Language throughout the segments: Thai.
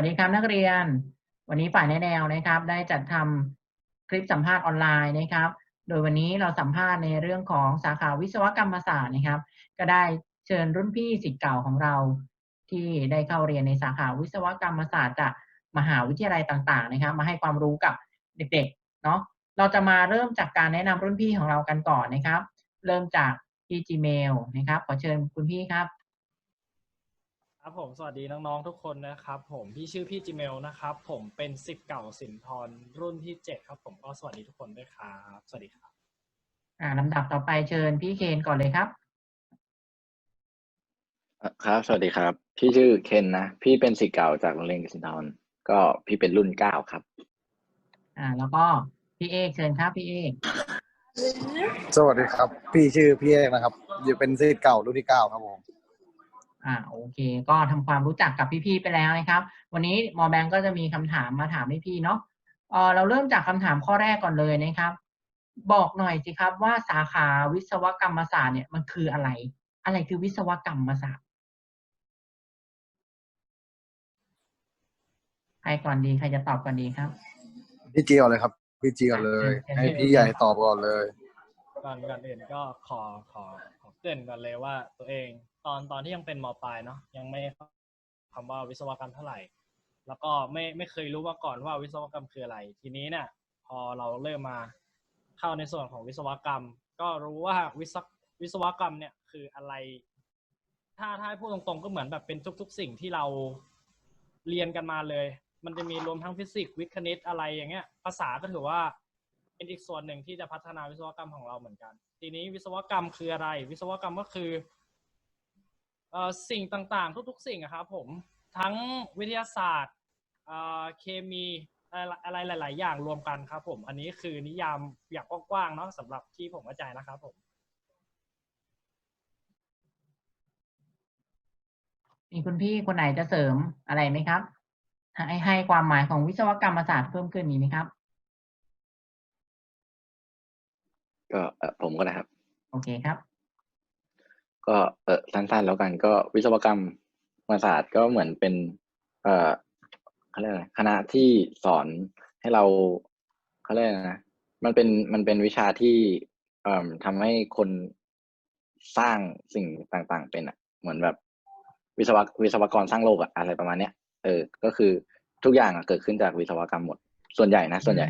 วัสดีครับนักเรียน วันนี้ฝ่ายแนแนวนะครับ ได้จัดทำคลิปสัมภาษณ์ออนไลน์นะครับ โดยวันนี้เราสัมภาษณ์ในเรื่องของสาขาวิศวกรรมศาสตร์นะครับ ก็ได้เชิญรุ่นพี่ศิษย์เก่าของเรา ที่ได้เข้าเรียนในสาขาวิศวกรรมศาสตร์จากมหาวิทยาลัยต่าง ๆ นะครับ มาให้ความรู้กับเด็กๆเนาะเราจะมาเริ่มจากการแนะนำรุ่นพี่ของเรากันก่อนนะครับ เริ่มจากพี่ Gmail นะครับขอเชิญคุณพี่ครับ ครับผมสวัสดีน้องๆทุกคนนะครับผมพี่ชื่อพี่จิเมลนะครับผมเป็นสิทธิ์เก่าสินทรรุ่นที่เจ็ดครับผมก็สวัสดีทุกคนด้วยครับสวัสดีครับอ่าลำดับต่อไปเชิญพี่เคนก่อนเลยครับอะครับ สวัสดีครับ พี่ชื่อเคนนะ พี่เป็นศิษย์เก่าจากโรงเรียนกสินทรก็พี่เป็นรุ่นเก้าครับ อ่า แล้วก็พี่เอกเชิญครับพี่เอกสวัสดีครับ พี่ชื่อพี่เอกนะครับ อยู่เป็นศิษย์เก่ารุ่นที่เก้าครับผม อ่าโอเค ก็ทำความรู้จักกับพี่ๆไปแล้วนะครับ วันนี้หมอแบงก์ก็จะมีคำถามมาถามพี่ๆเนาะเออเราเริ่มจากคำถามข้อแรกก่อนเลยนะครับ บอกหน่อยสิครับว่าสาขาวิศวกรรมศาสตร์เนี่ยมันคืออะไร อะไรคือวิศวกรรมศาสตร์ใครก่อนดีใครจะตอบก่อนดีครับพี่จีก่อนเลยครับพี่จีก่อนเลยเชิญให้พี่ใหญ่ตอบก่อนเลยก่อนก่อนอื่นก็ขอขอขอเกริ่นก่อนเลยว่าตัวเองตอนตอนที่ยังเป็นมปลายเนาะยังไม่เข้าคำว่าวิศวกรรมเท่าไหร่ แล้วก็ไม่ไม่เคยรู้มาก่อนว่าวิศวกรรมคืออะไร ทีนี้เนี่ยพอเราเริ่มมาเข้าในส่วนของวิศวกรรม ก็รู้ว่าวิศวิศวกรรมเนี่ยคืออะไร ถ้าถ้าพูดตรงๆก็เหมือนแบบเป็นทุก ๆ สิ่งที่เราเรียนกันมาเลย มันจะมีรวมทั้งฟิสิกส์วิทย์คณิตอะไรอย่างเงี้ย ภาษาก็ถือว่าเป็นอีกส่วนหนึ่งที่จะพัฒนาวิศวกรรมของเราเหมือนกัน ทีนี้วิศวกรรมคืออะไร วิศวกรรมก็คือ สิ่งต่างๆ ทุก ๆ สิ่งอะครับผมทั้งวิทยาศาสตร์เอ่อเคมีอะไรอะไรหลาย ๆ อย่างรวมกันครับ ผม อันนี้คือนิยามอย่างกว้างๆเนาะสำหรับที่ผมเข้าใจนะครับผมมีคุณพี่คนไหนจะเสริมอะไรไหมครับ ให้ให้ความหมายของวิศวกรรมศาสตร์เพิ่มขึ้นมีไหมครับ ก็เออผมก็นะครับ โอเคครับ ก็เออสั้นๆแล้วกันก็วิศวกรรมศาสตร์ก็เหมือนเป็น เอ่อเขาเรียกอะไรคณะที่สอนให้เราเขาเรียกอะไรนะมันเป็นมันเป็นวิชาที่ เอ่อทำให้คนสร้างสิ่งต่างๆ เป็นอะ เหมือนแบบวิศวะวิศวกรสร้างโลกอะอะไรประมาณเนี้ยเออ ก็คือทุกอย่างอะเกิดขึ้นจากวิศวกรรมหมด ส่วนใหญ่นะ ส่วนใหญ่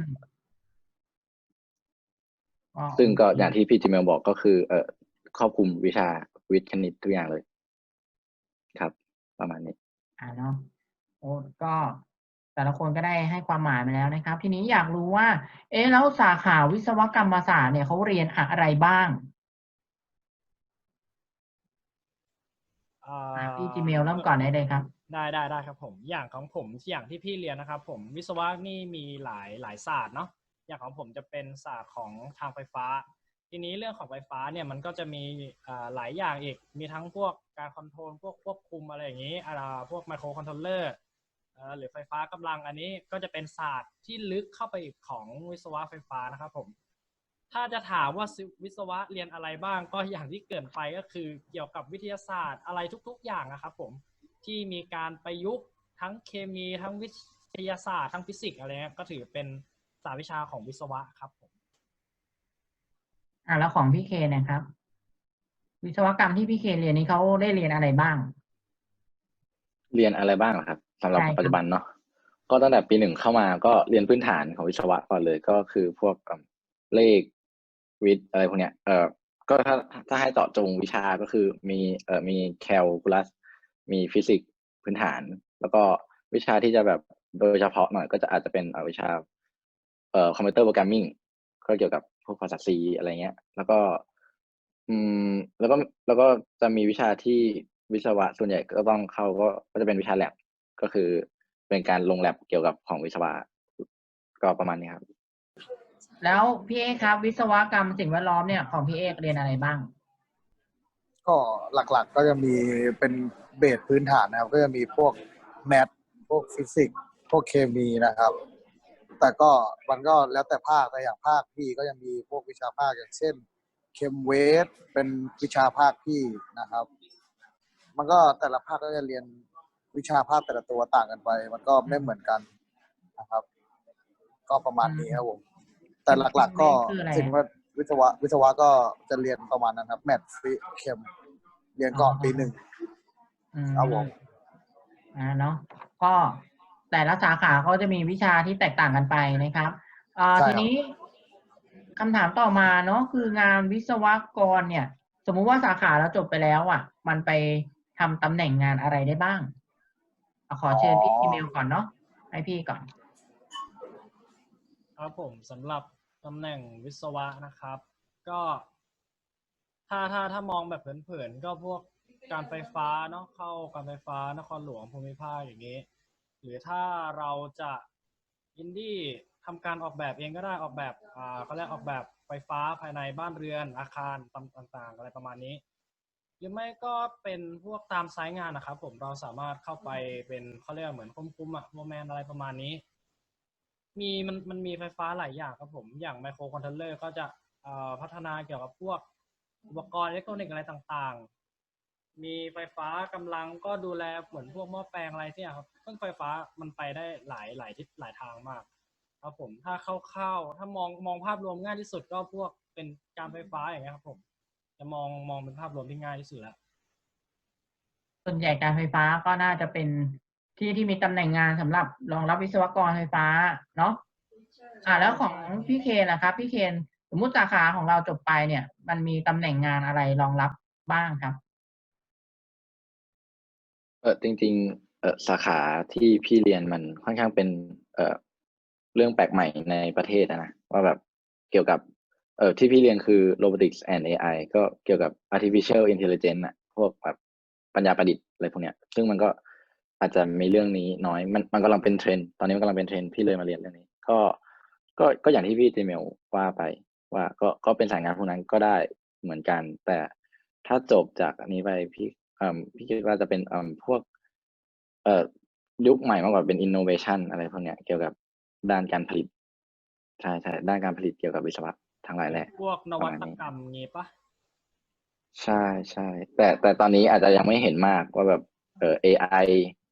อืมซึ่งก็อย่างที่พี่จิเมลบอกก็คือ เอ่อครอบคลุมวิชา วิทย์คณิตทุกอย่างเลย ครับ ประมาณนี้ อ่าเนาะโอ้ก็แต่ละคนก็ได้ให้ความหมายมาแล้วนะครับ ทีนี้อยากรู้ว่า เอ๊ะแล้วสาขาวิศวกรรมศาสตร์เนี่ยเขาเรียนอะไรบ้างอ่าอะพี่จีเมลเริ่มก่อนได้เลยครับ ได้ได้ได้ครับผมอย่างของผมอย่างที่พี่เรียนนะครับ ผมวิศวะนี่มีหลายหลายศาสตร์เนาะอย่างของผมจะเป็นศาสตร์ของทางไฟฟ้า ทีนี้เรื่องของไฟฟ้าเนี่ยมันก็จะมีหลายอย่างอีก มีทั้งพวกการคอนโทรลพวกควบคุมอะไรอย่างนี้อ่าพวกไมโครคอนโทรลเลอร์หรือไฟฟ้ากำลังอันนี้ก็จะเป็นศาสตร์ที่ลึกเข้าไปอีกของวิศวะไฟฟ้านะครับผม ถ้าจะถามว่าวิศวะเรียนอะไรบ้างก็อย่างที่เกินไปก็คือเกี่ยวกับวิทยาศาสตร์อะไรทุก ๆ อย่างนะครับผมที่มีการประยุกต์ทั้งเคมีทั้งวิทยาศาสตร์ทั้งฟิสิกส์อะไรเงี้ยก็ถือเป็นสาวิชาของวิศวะครับผม อ่าแล้วของพี่เคนนะครับ วิศวกรรมที่พี่เคนเรียนนี้เขาได้เรียนอะไรบ้าง เรียนอะไรบ้างเหรอครับสำหรับใช่ครับ ปัจจุบันเนาะก็ตั้งแต่ปีหนึ่งเข้ามาก็เรียนพื้นฐานของวิศวะก่อนเลยก็คือพวกเอิ่มเลขวิทย์อะไรพวกเนี้ยเออก็ถ้าถ้าให้เจาะจงวิชาก็คือมีเอ่อมีแคลคูลัส มีฟิสิกส์พื้นฐาน แล้วก็วิชาที่จะแบบโดยเฉพาะหน่อยก็จะอาจจะเป็นเอ่อวิชาเอ่อคอมพิวเตอร์โปรแกรมมิ่งก็เกี่ยวกับ พวกภาษา C อะไรเงี้ย แล้วก็ อืม แล้วก็แล้วก็จะมีวิชาที่วิศวะส่วนใหญ่ก็ต้องเข้าก็ก็จะเป็นวิชาแลบก็คือเป็นการลงแลบเกี่ยวกับของวิศวะก็ประมาณนี้ครับ แล้วพี่เอกครับ วิศวกรรมสิ่งแวดล้อมเนี่ยของพี่เอกเรียนอะไรบ้าง ก็หลักๆก็จะมีเป็นเบสพื้นฐานนะครับ ก็จะมีพวกแมทพวกฟิสิกส์พวกเคมีนะครับ แต่ก็มันก็แล้วแต่ภาคแต่อย่างภาคพี่ก็ยังมีพวกวิชาภาคอย่างเช่นเคมเวสเป็นวิชาภาคพี่นะครับ มันก็แต่ละภาคก็จะเรียนวิชาภาพแต่ละตัวต่างกันไป มันก็ไม่เหมือนกันนะครับ ก็ประมาณนี้ครับผมแต่หลัก ๆ ก็คืออะไรสิ่งว่าวิศวะวิศวะก็จะเรียนประมาณนั้นครับ แมทฟิเคมเรียนก่อนปีหนึ่งอืมครับผมอ่าเนาะก็ แต่ละสาขาเขาจะมีวิชาที่แตกต่างกันไปนะครับเอ่อใช่ครับทีนี้คำถามต่อมาเนาะคืองานวิศวกรเนี่ย สมมุติว่าสาขาเราจบไปแล้วอะ มันไปทำตำแหน่งงานอะไรได้บ้างเอาขอเชิญพี่อีเมลก่อนเนาะให้พี่ก่อน ครับผมสำหรับตำแหน่งวิศวะนะครับ ก็ถ้าถ้าถ้ามองแบบเผินๆก็พวกการไฟฟ้าเนาะเข้าการไฟฟ้านครหลวงภูมิภาคอย่างนี้ หรือถ้าเราจะอินดี้ทำการออกแบบเองก็ได้ออกแบบอ่าเขาเรียกออกแบบไฟฟ้าภายในบ้านเรือนอาคารต่างๆ อะไรประมาณนี้ หรือไม่ก็เป็นพวกตามไซต์งานนะครับ ผมเราสามารถเข้าไปเป็นเขาเรียกเหมือนควบคุมอะโมแมนอะไรประมาณนี้ มีมันมันมีไฟฟ้าหลายอย่างครับผมอย่างไมโครคอนโทรลเลอร์ก็จะพัฒนาเกี่ยวกับพวกอุปกรณ์อิเล็กทรอนิกส์อะไรต่างๆ มีไฟฟ้ากำลังก็ดูแลเหมือนพวกหม้อแปลงอะไรที่ครับ เครื่องไฟฟ้ามันไปได้หลายหลายทิศหลายทางมาก ครับผมถ้าคร่าวๆถ้ามองมองภาพรวมง่ายที่สุดก็พวกเป็นการไฟฟ้าอย่างเงี้ยครับผมจะมองมองเป็นภาพรวมที่ง่ายที่สุดแล้วส่วนใหญ่การไฟฟ้าก็น่าจะเป็นที่ที่มีตำแหน่งงานสำหรับรองรับวิศวกรไฟฟ้าเนาะอ่าแล้วของพี่เคนนะครับพี่เคนสมมุติสาขาของเราจบไปเนี่ย มันมีตำแหน่งงานอะไรรองรับบ้างครับ เออจริงๆเออ สาขาที่พี่เรียนมันค่อนข้างเป็น เอเรื่องแปลกใหม่ในประเทศนะว่าแบบเกี่ยวกับเออที่พี่เรียนคือ robotics and AI ก็เกี่ยวกับ artificial intelligence อะพวกแบบปัญญาประดิษฐ์อะไรพวกเนี้ย ซึ่งมันก็อาจจะมีเรื่องนี้น้อย มันมันกำลังเป็นเทรนด์ตอนนี้มันกำลังเป็นเทรนด์พี่เลยมาเรียนเรื่องนี้ ก็ก็ก็อย่างที่พี่เจเมลว่าไป ว่าก็ก็เป็นสายงานพวกนั้นก็ได้เหมือนกัน แต่ถ้าจบจากอันนี้ไปพี่เอ่อพี่คิดว่าจะเป็นเอ่อพวก อ่อยุคใหม่มากกว่าเป็น innovation อะไรพวกเนี้ยเกี่ยวกับด้านการผลิตใช่ใช่ด้านการผลิตเกี่ยวกับวิศวะทั้งหลายแหละพวกนวัตกรรมงี้ปะใช่ใช่แต่แต่ตอนนี้อาจจะยังไม่เห็นมากว่าแบบเออ AI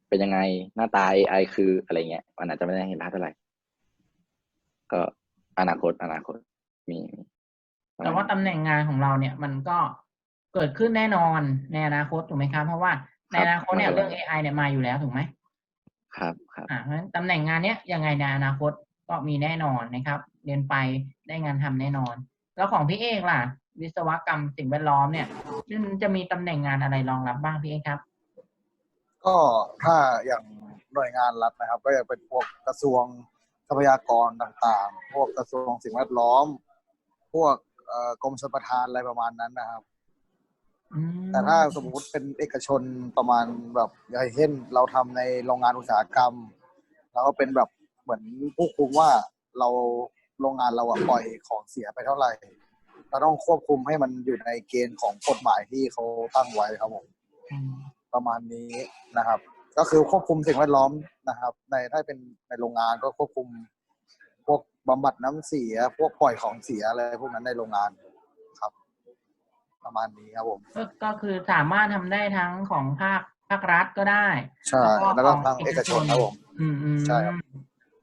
เป็นยังไงหน้าตา AI คืออะไรเงี้ยมันอาจจะไม่ได้เห็นภาพเท่าไหร่ก็อนาคตอนาคตมีมีแต่ว่าตำแหน่งงานของเราเนี่ย มันก็เกิดขึ้นแน่นอนในอนาคตถูกไหมครับเพราะว่า ในอนาคตเนี่ยเรื่อง AI เนี่ยมาอยู่แล้วถูกไหมครับครับอ่าเพราะฉะนั้นตำแหน่งงานเนี้ยยังไงในอนาคตก็มีแน่นอนนะครับ เรียนไปได้งานทำแน่นอน แล้วของพี่เอกล่ะ วิศวกรรมสิ่งแวดล้อมเนี่ยมันจะมีตำแหน่งงานอะไรรองรับบ้างพี่เอกครับ ก็ถ้าอย่างหน่วยงานรัฐนะครับ ก็จะเป็นพวกกระทรวงทรัพยากรต่างๆ พวกกระทรวงสิ่งแวดล้อม พวกเอ่อกรมชลประทานอะไรประมาณนั้นนะครับ อืมแต่ถ้าสมมติเป็นเอกชนประมาณแบบอย่างเช่นเราทำในโรงงานอุตสาหกรรมเราก็เป็นแบบเหมือนผู้คุมว่าเราโรงงานเราอะปล่อยของเสียไปเท่าไหร่ เราต้องควบคุมให้มันอยู่ในเกณฑ์ของกฎหมายที่เขาตั้งไว้ครับผม อืมประมาณนี้นะครับ ก็คือควบคุมสิ่งแวดล้อมนะครับ ในถ้าเป็นในโรงงานก็ควบคุม พวกบำบัดน้ำเสีย พวกปล่อยของเสียอะไรพวกนั้นในโรงงาน ประมาณนี้ครับผมก็ก็คือสามารถทำได้ทั้งของภาคภาครัฐก็ได้ ใช่แล้วก็ทางเอกชนครับผม อืมอืมใช่ครับ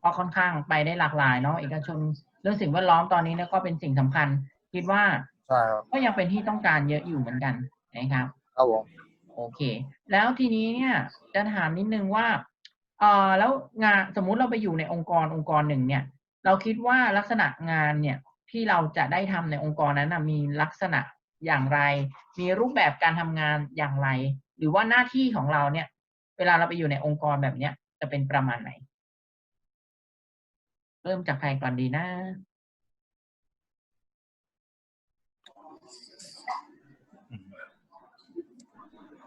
ก็ค่อนข้างไปได้หลากหลายเนาะเอกชน เรื่องสิ่งแวดล้อมตอนนี้เนี่ยก็เป็นสิ่งสำคัญ คิดว่าใช่ครับก็ยังเป็นที่ต้องการเยอะอยู่เหมือนกันนะครับ ครับผม โอเค แล้วทีนี้เนี่ยจะถามนิดนึงว่าเออแล้วงานสมมุติเราไปอยู่ในองค์กรองค์กรหนึ่งเนี่ย เราคิดว่าลักษณะงานเนี่ยที่เราจะได้ทำในองค์กรนั้นนะมีลักษณะ อย่างไร มีรูปแบบการทำงานอย่างไร หรือว่าหน้าที่ของเราเนี่ย เวลาเราไปอยู่ในองค์กรแบบเนี้ยจะเป็นประมาณไหน เริ่มจากใครก่อนดีนะ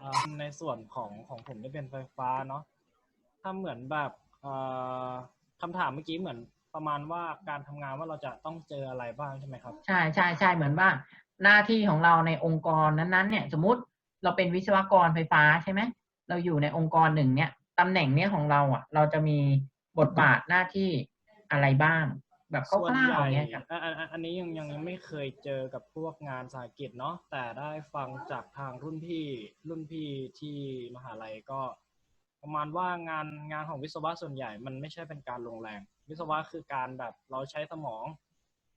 อ่าในส่วนของของผมที่เป็นไฟฟ้าเนาะถ้าเหมือนแบบเอ่อคำถามเมื่อกี้เหมือนประมาณว่าการทำงานว่าเราจะต้องเจออะไรบ้างใช่ไหมครับ ใช่ใช่ใช่เหมือนว่า หน้าที่ของเราในองค์กรนั้นๆเนี่ย สมมุติเราเป็นวิศวกรไฟฟ้าใช่ไหมเราอยู่ในองค์กรหนึ่งเนี่ยตำแหน่งเนี้ยของเราอะ เราจะมีบทบาทหน้าที่อะไรบ้าง แบบคส่วนร่าวใหๆญ่อย่างเงี้ยครับอะอะอะอันนี้ยังยังยังไม่เคยเจอกับพวกงานสาหกิจเนาะแต่ได้ฟังจากทางรุ่นพี่รุ่นพี่ที่มหาลัยก็ ประมาณว่างานงานของวิศวะส่วนใหญ่ มันไม่ใช่เป็นการลงแรง วิศวะคือการแบบเราใช้สมอง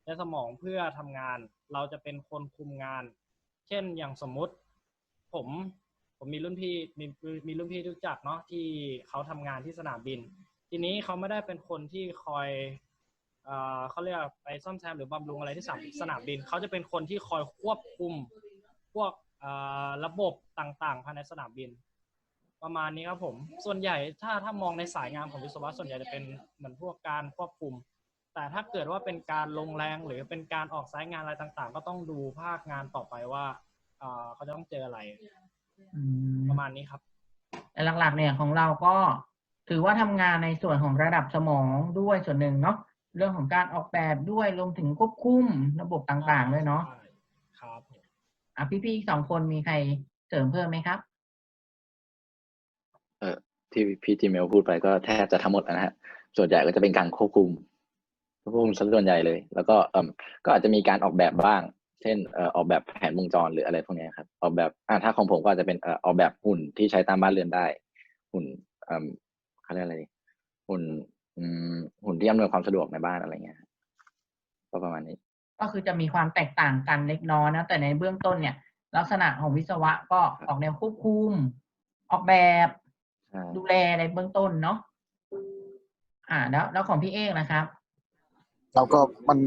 ใช้สมองเพื่อทำงาน เราจะเป็นคนคุมงาน เช่นอย่างสมมุติ ผมผมมีรุ่นพี่มีมีรุ่นพี่ที่รู้จักเนาะที่เขาทำงานที่สนามบิน ทีนี้เขาไม่ได้เป็นคนที่คอยเอ่อเขาเรียกไปซ่อมแซมหรือบำรุงอะไรที่สนามสนามบิน เขาจะเป็นคนที่คอยควบคุมพวกเอ่อระบบต่างๆภายในสนามบิน ประมาณนี้ครับผม ส่วนใหญ่ถ้าถ้ามองในสายงานของวิศวะส่วนใหญ่จะเป็นเหมือนพวกการควบคุม แต่ถ้าเกิดว่าเป็นการลงแรงหรือเป็นการออกสายงานอะไรต่างๆ ก็ต้องดูภาคงานต่อไปว่าเอ่อเขาจะต้องเจออะไรอืมประมาณนี้ครับแต่หลักๆ เนี่ยของเราก็ถือว่าทำงานในส่วนของระดับสมองด้วยส่วนหนึ่งเนาะเรื่องของการออกแบบด้วยรวมถึงควบคุมระบบต่างๆด้วยเนาะใช่ครับผมอะพี่ๆอีกสองคนมีใครเสริมเพิ่มไหมครับ เออที่พี่จีเมลพูดไปก็แทบจะทั้งหมดแล้วนะฮะส่วนใหญ่ก็จะเป็นการควบคุม ควบคุมซะส่วนใหญ่เลย แล้วก็เอมก็อาจจะมีการออกแบบบ้าง เช่นเอ่อออกแบบแผนวงจรหรืออะไรพวกเนี้ยครับ ออกแบบอ่าถ้าของผมก็อาจจะเป็นเอ่อออกแบบหุ่นที่ใช้ตามบ้านเรือนได้ หุ่นเอ่อเขาเรียกอะไรดีหุ่นอืมหุ่นที่อำนวยความสะดวกในบ้านอะไรเงี้ยครับก็ประมาณนี้ ก็คือจะมีความแตกต่างกันเล็กน้อยนะ แต่ในเบื้องต้นเนี่ย ลักษณะของวิศวะก็ออกแนวควบคุม ออกแบบใช่ดูแลในเบื้องต้นเนาะอ่า แล้วแล้วของพี่เอกนะครับ แล้วก็มัน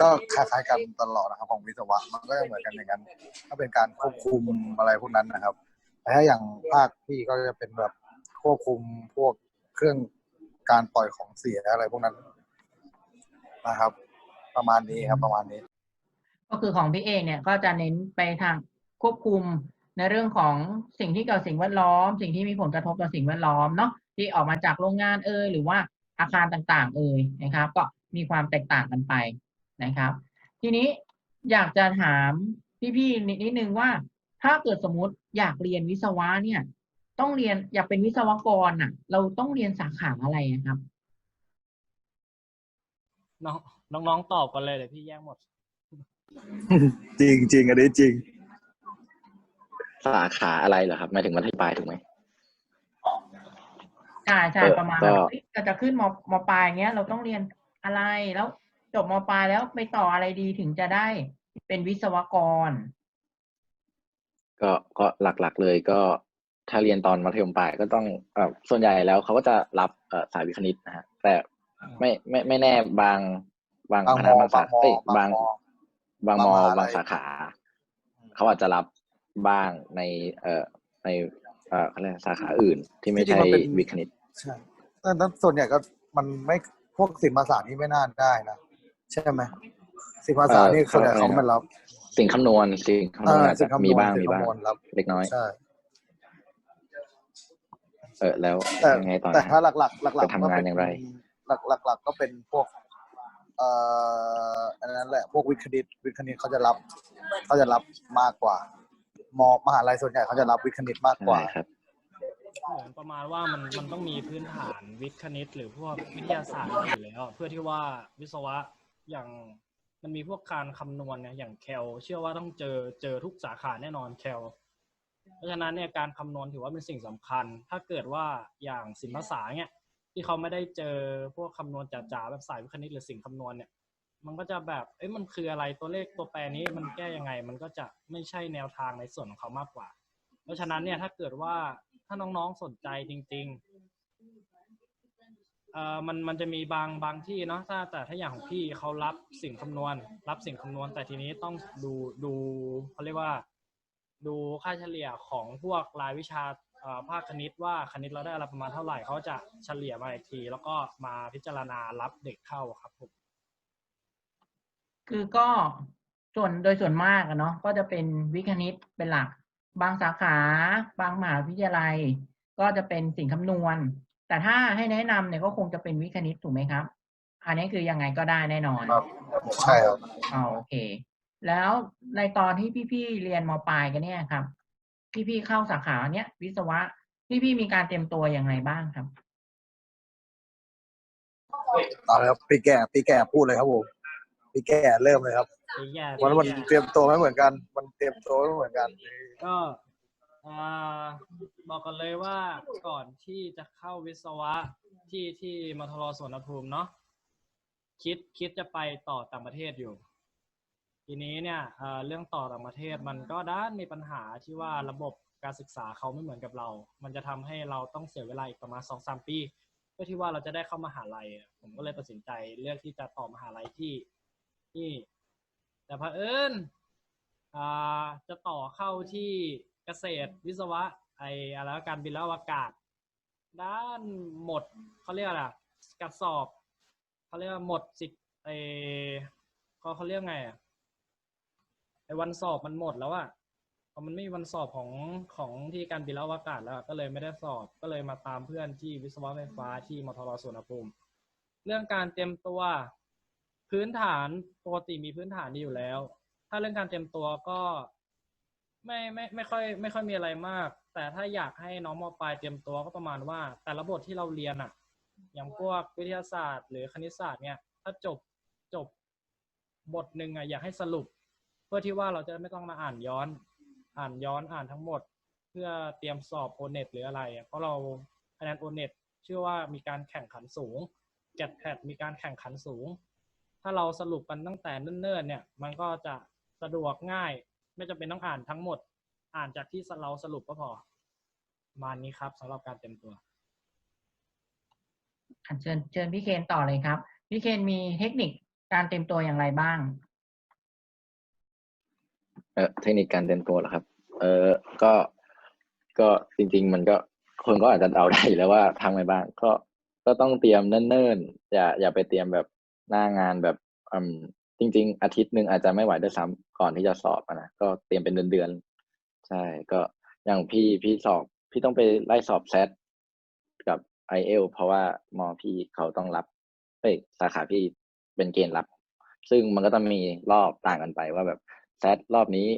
ก็คล้ายๆกันตลอดนะครับของวิศวะมันก็จะเหมือนกันอย่างนั้นก็เป็นการควบคุมอะไรพวกนั้นนะครับแต่ถ้าอย่างภาคพี่ก็จะเป็นแบบควบคุมพวกเครื่องการปล่อยของเสียอะไรพวกนั้นนะครับ ประมาณนี้ครับประมาณนี้ ก็คือของพี่เอกเนี่ยก็จะเน้นไปทางควบคุมในเรื่องของสิ่งที่เกี่ยวกับสิ่งแวดล้อม สิ่งที่มีผลกระทบต่อสิ่งแวดล้อมเนาะที่ออกมาจากโรงงานเอ่ยหรือว่าอาคารต่าง ๆ เอ่ยนะครับ ก็ มีความแตกต่างกันไปนะครับ ทีนี้อยากจะถามพี่ๆนิดนิดนึงว่า ถ้าเกิดสมมุติอยากเรียนวิศวะเนี่ย ต้องเรียนอยากเป็นวิศวกรน่ะ เราต้องเรียนสาขาอะไรอะครับ น้องน้องๆตอบกันเลยเดี๋ยวพี่แย่งหมด จริงจริงอันนี้จริง สาขาอะไรเหรอครับหมายถึงมัธยมปลายถูกไหม ใช่ใช่เออประมาณก็แบบเอ้ยเราจะขึ้นมมปลายเงี้ย เราต้องเรียน อะไรแล้วจบมปลายแล้วไปต่ออะไรดีถึงจะได้เป็นวิศวกร ก็ก็หลักๆเลยก็ถ้าเรียนตอนมัธยมปลายก็ต้องเอ่อส่วนใหญ่แล้วเขาก็จะรับเอ่อสายวิทย์คณิตนะฮะแต่ไม่ไม่ไม่แน่บางบางบางคณะมบางสาบางมเอ้ยบาบางงมบางมบางมหาลัยบางสาขาเขาอาจจะรับบ้างในเอ่อในเอ่อเขาเรียกสาขาอื่นที่ไม่ใช่วิทย์คณิตใช่แต่แต่ส่วนใหญ่ก็มันไม่ พวกศิลปศาสตร์นี่ไม่น่าได้นะใช่ไหมศิลปศาสตร์นี่เอ่อส่วนใหญ่เขาเขาไม่รับสิ่งคำนวณสิ่งคำนวณอาจสิ่จะงคำนวณมีบ้างสิ่มีบ้างคำนวณรับเล็กน้อยใช่เออแล้วแต่ยังไงต่อแต่นะถ้าฮะหลักๆหลักๆจะทำงานก็เป็อย่างไร หลักหลักๆก็เป็นพวก เอ่ออันนั้นแหละพวกวิทย์คณิตวิทย์คณิตเขาจะรับเขาจะรับมากกว่ามมหาลัยส่วนใหญ่เขาจะรับวิทย์คณิตมากกว่าใช่ครับ เหมือนประมาณว่ามันมันต้องมีพื้นฐานวิทย์คณิต หรือพวกวิทยาศาสตร์อยู่แล้ว เพื่อที่ว่าวิศวะอย่างมันมีพวกการคำนวณเนี่ยอย่างแคลเชื่อว่าต้องเจอเจอทุกสาขาแน่นอนแคลเพราะฉะนั้นเนี่ยการคำนวณถือว่าเป็นสิ่งสำคัญ ถ้าเกิดว่าอย่างศิลปภาษาเนี่ยที่เขาไม่ได้เจอพวกคำนวณจ๋าๆแบบสายวิทย์คณิตหรือสิ่งคำนวณเนี่ยมันก็จะแบบเอ้ยมันคืออะไรตัวเลขตัวแปรนี้มันแก้ยังไง มันก็จะไม่ใช่แนวทางในส่วนของเขามากกว่า เพราะฉะนั้นเนี่ยถ้าเกิดว่า ถ้าน้องๆสนใจจริงๆเอ่อมันมันจะมีบางบางที่เนาะถ้าแต่ถ้าอย่างของพี่เขารับสิ่งคำนวณ รับสิ่งคำนวณ แต่ทีนี้ต้องดูดูเขาเรียกว่า ดูค่าเฉลี่ยของพวกรายวิชาอ่อภาคคณิตว่าคณิตเราได้อะไรประมาณเท่าไหร่เขาจะเฉลี่ยมาอีกที แล้วก็มาพิจารณารับเด็กเข้าครับผมคือก็ส่วนโดยส่วนมากอะเนาะก็จะเป็นวิคณิตเป็นหลัก บางสาขา บางมหาวิทยาลัย ก็จะเป็นสิ่งคำนวณ แต่ถ้าให้แนะนำเนี่ยก็คงจะเป็นวิทย์คณิตถูกไหมครับ อันนี้คือยังไงก็ได้แน่นอนครับใช่ครับอ๋อโอเค แล้วในตอนที่พี่ๆเรียนมปลายกันเนี่ยครับ พี่ๆเข้าสาขาเนี้ยวิศวะพี่ๆมีการเตรียมตัวอย่างไรบ้างครับเอาเลยครับปีแก่ปีแก่พูดเลยครับผมปีแก่เริ่มเลยครับ ปีแย่วันมันปีแย่เตรียมตัวไม่เหมือนกัน มันเตรียมตัวไม่เหมือนกันก็อ่าบอกกันเลยว่าก่อนที่จะเข้าวิศวะที่ที่มทรสวนภูมิเนาะคิดคิดจะไปต่อต่างประเทศอยู่ ทีนี้เนี่ยเอ่อเรื่องต่อต่างประเทศมันก็ด้านมีปัญหาที่ว่าระบบการศึกษาเขาไม่เหมือนกับเรา มันจะทำให้เราต้องเสียเวลาอีกประมาณสองสามปีเพื่อที่ว่าเราจะได้เข้ามหาลัยอะผมก็เลยตัดสินใจเลือกที่จะต่อมหาลัยที่ที่ แต่เผอิญจะต่อเข้าที่เกษตรวิศวะ ไออะไรการบินและอวกาศ ด้านหมดเขาเรียกอะไรกัดสอบเขาเรียกหมดสิทธิ์ไอเขาเขาเรียกไงอะไอวันสอบมันหมดแล้วอะพอมันไม่มีวันสอบของของที่การบินและอวกาศแล้ว ก็เลยไม่ได้สอบก็เลยมาตามเพื่อนที่วิศวะไฟฟ้าที่มทรสวนภูมิ เรื่องการเตรียมตัว พื้นฐานปกติมีพื้นฐานดีอยู่แล้ว ถ้าเรื่องการเตรียมตัวก็ไม่ไม่ไม่ค่อย ไม่ค่อยมีอะไรมาก แต่ถ้าอยากให้น้องมปลายเตรียมตัวก็ประมาณว่า แต่ละบทที่เราเรียนอะอย่างพวกวิทยาศาสตร์ หรือคณิตศาสตร์เนี่ย ถ้าจบจบบทหนึ่งอะอยากให้สรุป เพื่อที่ว่าเราจะไม่ต้องมาอ่านย้อน อ่านย้อนอ่านทั้งหมด เพื่อเตรียมสอบโอเน็ตหรืออะไร เพราะเราคะแนนโอเน็ตเชื่อว่ามีการแข่งขันสูงแกดแพดมีการแข่งขันสูง ถ้าเราสรุปกันตั้งแต่เนิ่นๆเนี่ยมันก็จะสะดวกง่าย ไม่จำเป็นต้องอ่านทั้งหมด อ่านจากที่เราสรุปก็พอประมาณนี้ครับสำหรับการเตรียมตัวอะเชิญเชิญพี่เคนต่อเลยครับ พี่เคนมีเทคนิคการเตรียมตัวอย่างไรบ้าง เออเทคนิคการเตรียมตัวเหรอครับ เออก็ก็จริง ๆ มันก็คนก็อาจจะเดาได้อยู่แล้วว่าทำไงบ้างก็ก็ต้องเตรียมเนิ่นๆอย่าอย่าไปเตรียมแบบ หน้างานแบบอืมจริง ๆ อาทิตย์หนึ่งอาจจะไม่ไหวด้วยซ้ำก่อนที่จะสอบอะนะก็เตรียมเป็นเดือนๆใช่ ก็อย่างพี่พี่สอบพี่ต้องไปไล่สอบแซดกับไอเอลเพราะว่ามอพี่เขาต้องรับเอ้ยสาขาพี่เป็นเกณฑ์รับ ซึ่งมันก็ต้องมีรอบต่างกันไปว่าแบบแซดรอบนี้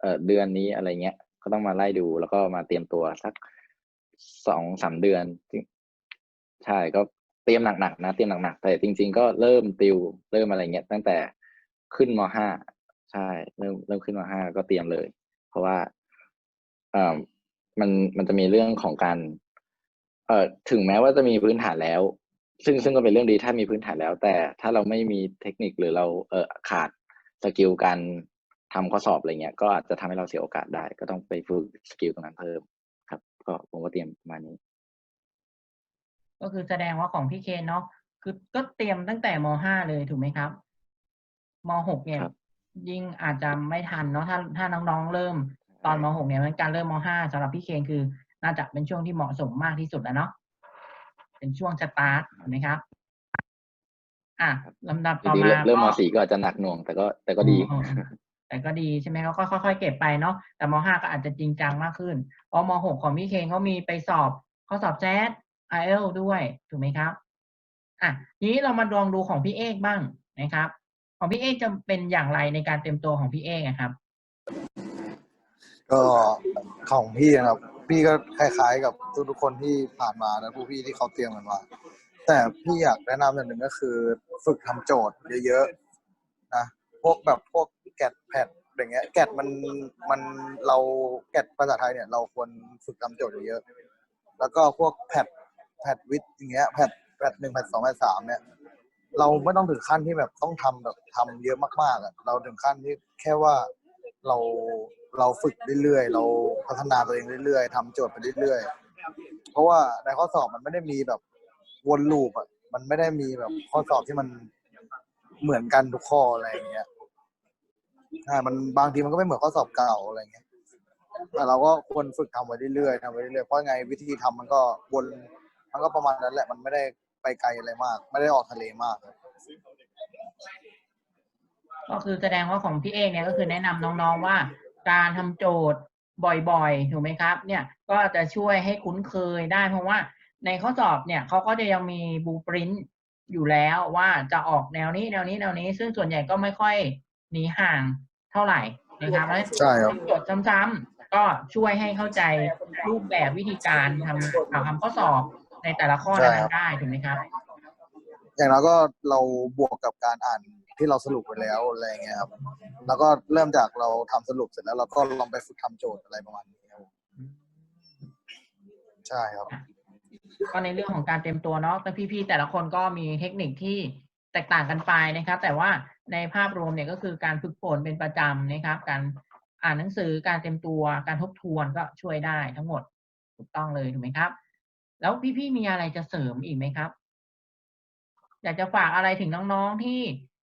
เอ่อเดือนนี้อะไรเงี้ย ก็ต้องมาไล่ดูแล้วก็มาเตรียมตัวสักสองสามเดือนใช่ก็ เตรียมหนักๆนะเตรียมหนักๆแต่จริง ๆ ก็เริ่มติวเริ่มอะไรเงี้ยตั้งแต่ขึ้นมห้าใช่เริ่มเริ่มขึ้นมห้าก็เตรียมเลย เพราะว่าเอ่อมันมันจะมีเรื่องของการ เอ่อถึงแม้ว่าจะมีพื้นฐานแล้ว ซึ่งซึ่งก็เป็นเรื่องดีถ้ามีพื้นฐานแล้ว แต่ถ้าเราไม่มีเทคนิคหรือเราเออขาดสกิลการทำข้อสอบอะไรเงี้ยก็อาจจะทำให้เราเสียโอกาสได้ ก็ต้องไปฝึกสกิลตรงนั้นเพิ่ม ครับ ก็ผมก็เตรียมประมาณนี้ ก็คือแสดงว่าของพี่เคนเนาะคือก็เตรียมตั้งแต่มห้าเลยถูกไหมครับมหกเนี่ยครับยิ่งอาจจะไม่ทันเนาะถ้าถ้าน้องๆเริ่มตอนมหกเนี่ยมันการเริ่มมห้าสำหรับพี่เคนคือ น่าจะเป็นช่วงที่เหมาะสมมากที่สุดแล้วเนาะเป็นช่วงสตาร์ทถูกไหมครับอะลำดับจต่อริงๆมาเริ่มเริ่มมก็สี่ก็อาจจะหนักหน่วง แต่ก็แต่ก็ดีอืมแต่ก็ดีใช่ไหมเขาก็ค่อยๆเก็บไปเนาะแต่มห้าก็อาจจะจริงจังมากขึ้นเพราะมหกของพี่เคนเขามีไปสอบข้อสอบแจ๊ด ไอเอลด้วยถูกไหมครับอะทีนี้เรามาลองดูของพี่เอกบ้างนะครับ ของพี่เอกจะเป็นอย่างไรในการเตรียมตัวของพี่เอกอะครับ ก็ของพี่นะครับ พี่ก็คล้ายๆ กับทุกๆคนที่ผ่านมานะผู้พี่ที่เขาเตรียมกันมาแต่พี่อยากแนะนำอย่างหนึ่งก็คือ ฝึกทำโจทย์เยอะๆนะพวกแบบพวกแกดแพดอย่างเงี้ยแกดมันมันเราแกดภาษาไทยเนี่ย เราควรฝึกทำโจทย์เยอะๆแล้วก็พวกแพด แพดวิทอย่างเงี้ยแพดแพดหนึ่งแพดสองแพดสามเนี่ย เราไม่ต้องถึงขั้นที่แบบต้องทำแบบทำเยอะมากๆอะเราถึงขั้นที่แค่ว่าเราเราฝึกเรื่อยๆ เราพัฒนาตัวเองเรื่อยๆทำโจทย์ไปเรื่อยๆ เพราะว่าในข้อสอบมันไม่ได้มีแบบวนลูปอะมันไม่ได้มีแบบข้อสอบที่มันเหมือนกันทุกข้ออะไรอย่างเงี้ยอ่ามันบางทีมันก็ไม่เหมือนข้อสอบเก่าอะไรเงี้ยแต่เราก็ควรฝึกทำไปเรื่อยๆทำไปเรื่อยๆเพราะไงวิธีทำมันก็วน มันก็ประมาณนั้นแหละมันไม่ได้ไปไกลอะไรมาก ไม่ได้ออกทะเลมากก็คือแสดงว่าของพี่เอกเนี่ยก็คือแนะนำน้องๆว่า การทำโจทย์บ่อยๆ ถูกไหมครับ เนี่ยก็จะช่วยให้คุ้นเคยได้ เพราะว่าในข้อสอบเนี่ยเขาก็จะยังมีบูปรินต์อยู่แล้วว่าจะออกแนวนี้แนวนี้แนวนี้ ซึ่งส่วนใหญ่ก็ไม่ค่อยหนีห่างเท่าไหร่นะครับแล้วใช่ครับ โจทย์ซ้ำๆก็ช่วยให้เข้าใจรูปแบบวิธีการทำทำข้อสอบ ในแต่ละข้อใช่นั้ครับนๆได้ถูกไหมครับ อย่างเราก็เราบวกกับการอ่านที่เราสรุปไปแล้วอะไรอย่างเงี้ยครับ แล้วก็เริ่มจากเราทำสรุปเสร็จแล้วเราก็ลองไปฝึกทำโจทย์อะไรประมาณนี้ครับอใช่ครับก็ในเรื่องของการเตรียมตัวเนาะแต่พี่ๆแต่ละคนก็มีเทคนิคที่แตกต่างกันไปนะครับ แต่ว่าในภาพรวมเนี่ยก็คือการฝึกฝนเป็นประจำนะครับ การอ่านหนังสือการเตรียมตัวการทบทวนก็ช่วยได้ทั้งหมดถูกต้องเลยถูกไหมครับ แล้วพี่ๆมีอะไรจะเสริมอีกไหมครับ อยากจะฝากอะไรถึงน้องๆที่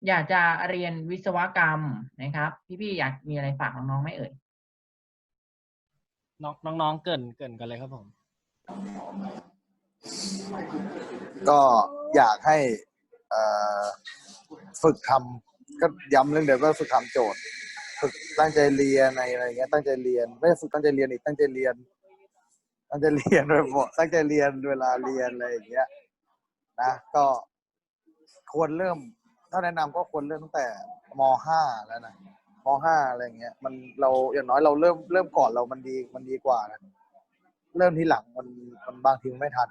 อยากจะเรียนวิศวกรรมนะครับ พี่ๆอยากมีอะไรฝากน้องๆไหมเอ่ยน้องน้องๆเกรินเกรินกันเลยครับผม ก็อยากให้เอ่อฝึกทำก็ย้ำเรื่องเดิมก็ฝึกทำโจทย์ ฝึกตั้งใจเรียนในอะไรเงี้ยตั้งใจเรียนไม่ใช่ฝึกตั้งใจเรียนอีกตั้งใจเรียน ตั้งใจเรียนโดยบอตั้งใจเรียนเวลาเรียนอะไรอย่างเงี้ยนะก็ควรเริ่ม ถ้าแนะนำก็ควรเริ่มตั้งแต่มห้าแล้วนะมห้าอะไรเงี้ย มันเราอย่างน้อยเราเริ่มเริ่มก่อนเรามันดีมันดีกว่านะเริ่มที่หลังมันมันบางทีไม่ทัน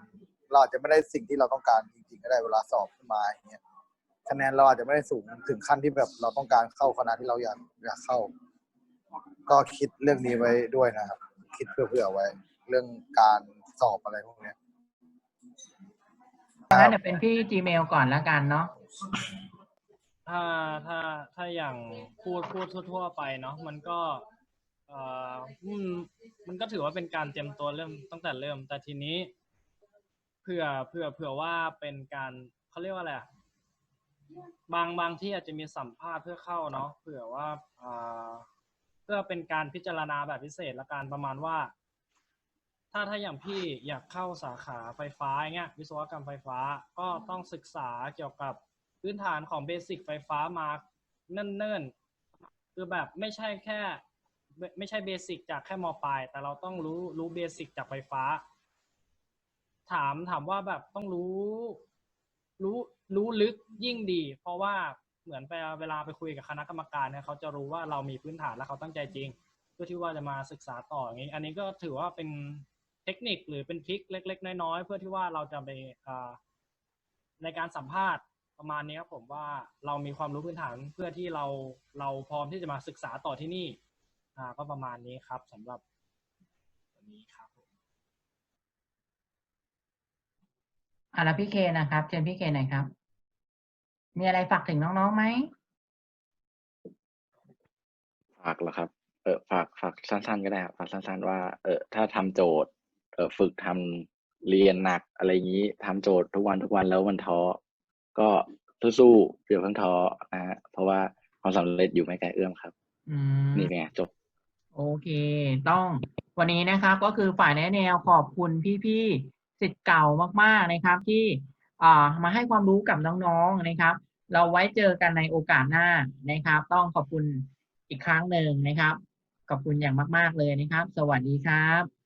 เราอาจจะไม่ได้สิ่งที่เราต้องการจริงๆก็ได้เวลาสอบขึ้นมาอย่างเงี้ยคะแนนเราอาจจะไม่ได้สูงถึงขั้นที่แบบเราต้องการเข้าคณะที่เราอยากอยากเข้า ก็คิดเรื่องนี้ไว้ด้วยนะครับ คิดเผื่อๆไว้ เรื่องการสอบอะไรพวกเนี้ยงั้นเดี๋ยวเป็นพี่ Gmail ก่อนแล้วกันเนาะ ถ้าถ้าถ้าอย่างพูดพูดทั่ว ๆ ไปเนาะมันก็เอ่ออืมมันก็ถือว่าเป็นการเตรียมตัวเริ่มตั้งแต่เริ่ม แต่ทีนี้เผื่อเผื่อเผื่อว่าเป็นการเขาเรียกว่าอะไรอะบางบางที่อาจจะมีสัมภาษณ์เพื่อเข้าเนาะเผื่อว่าเอ่อเพื่อเป็นการพิจารณาแบบพิเศษละกันประมาณว่า ถ้าถ้าอย่างพี่อยากเข้าสาขาไฟฟ้าอย่างเงี้ยวิศวกรรมไฟฟ้าก็ต้องศึกษาเกี่ยวกับพื้นฐานของเบสิกไฟฟ้ามาเนิ่นๆ คือแบบไม่ใช่แค่ไม่ไม่ใช่เบสิกจากแค่มปลาย แต่เราต้องรู้รู้เบสิกจากไฟฟ้า ถามถามว่าแบบต้องรู้รู้รู้ลึกยิ่งดี เพราะว่าเหมือนไปเวลาไปคุยกับคณะกรรมการเนี่ยเขาจะรู้ว่าเรามีพื้นฐานและเขาตั้งใจจริง เพื่อที่ว่าจะมาศึกษาต่ออย่างนี้ อันนี้ก็ถือว่าเป็น เทคนิคหรือเป็นทริคเล็ก ๆ น้อยๆเพื่อที่ว่าเราจะไปอ่าในการสัมภาษณ์ประมาณนี้ครับผมว่าเรามีความรู้พื้นฐานเพื่อที่เราเราพร้อมที่จะมาศึกษาต่อที่นี่อ่าก็ประมาณนี้ครับสำหรับวันนี้ครับผมอะแล้วพี่เคนะครับเชิญพี่เคหน่อยครับ มีอะไรฝากถึงน้องๆไหมฝากเหรอครับ เออฝากฝากสั้นๆก็ได้ครับฝากสั้นๆว่า เออถ้าทำโจทย์เออ ฝึกทำเรียนหนักอะไรอย่างนี้ทำโจทย์ทุกวันทุกวันแล้วมันท้อก็สู้ๆเดี๋ยวเพิ่งท้อนะฮะเพราะว่าความสำเร็จอยู่ไม่ไกลเอื้อมครับอืมนี่ไงจบ โอเค ต้องวันนี้นะครับ ก็คือฝ่ายแนะแนวขอบคุณพี่ๆสิทธิ์เก่ามากๆนะครับ ที่อ่ามาให้ความรู้กับน้องๆนะครับ เราไว้เจอกันในโอกาสหน้านะครับ ต้องขอบคุณอีกครั้งหนึ่งนะครับ ขอบคุณอย่างมาก ๆเลยนะครับ สวัสดีครับ